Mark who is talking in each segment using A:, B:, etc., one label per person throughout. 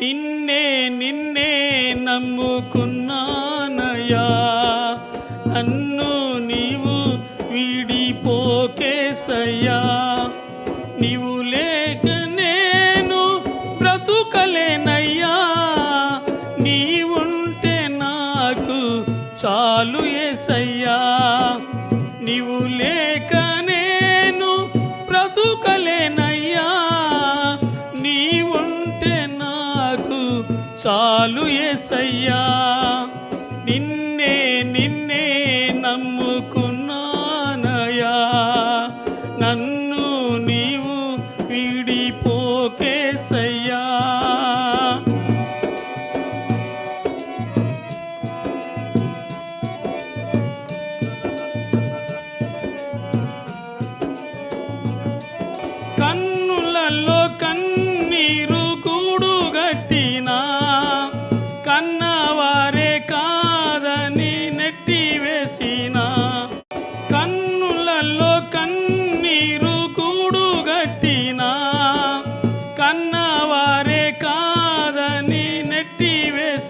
A: నిన్నే నిన్నే నమ్ముకున్నానయా నన్ను నీవు వీడిపోకేసయ్యా. నీవు లేక నేను బ్రతుకలేనయ్యా. నీవుంటే నాకు చాలు ఏసయ్యా. నీవు చాలు ఏసయ్యా నిన్నే నిన్నే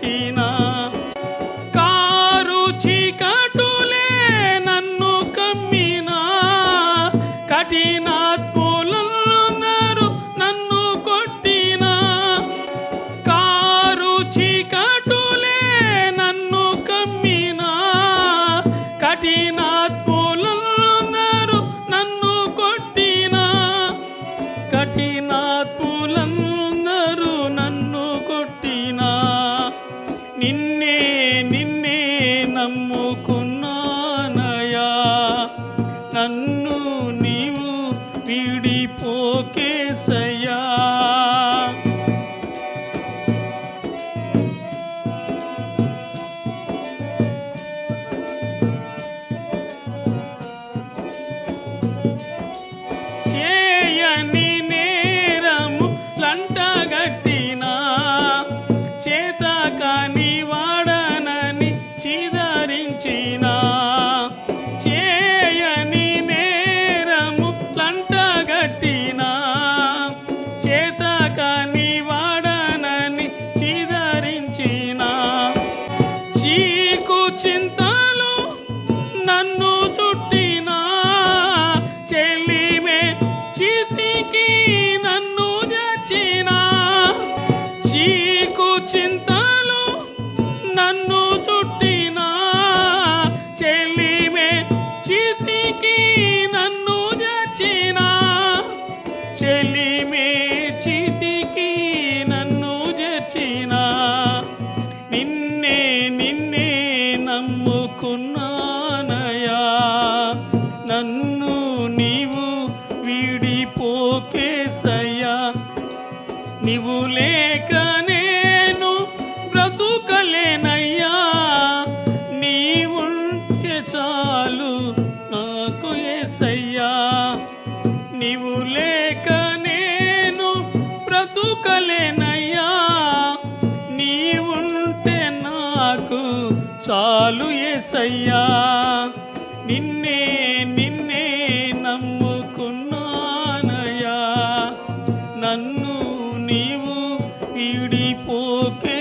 A: నెట్టివేసిన కారు చీకటులే నన్ను కమ్మినా. కఠిన నమ్ముకున్నానయా లేక నేను బ్రతుకలేనయ్యా. నీవుంటే చాలు నాకు ఏసయ్యా. నీవు లేక నేను బ్రతుకలేనయ్యా. నీవుంటే నాకు చాలు ఏసయ్యా. রূপে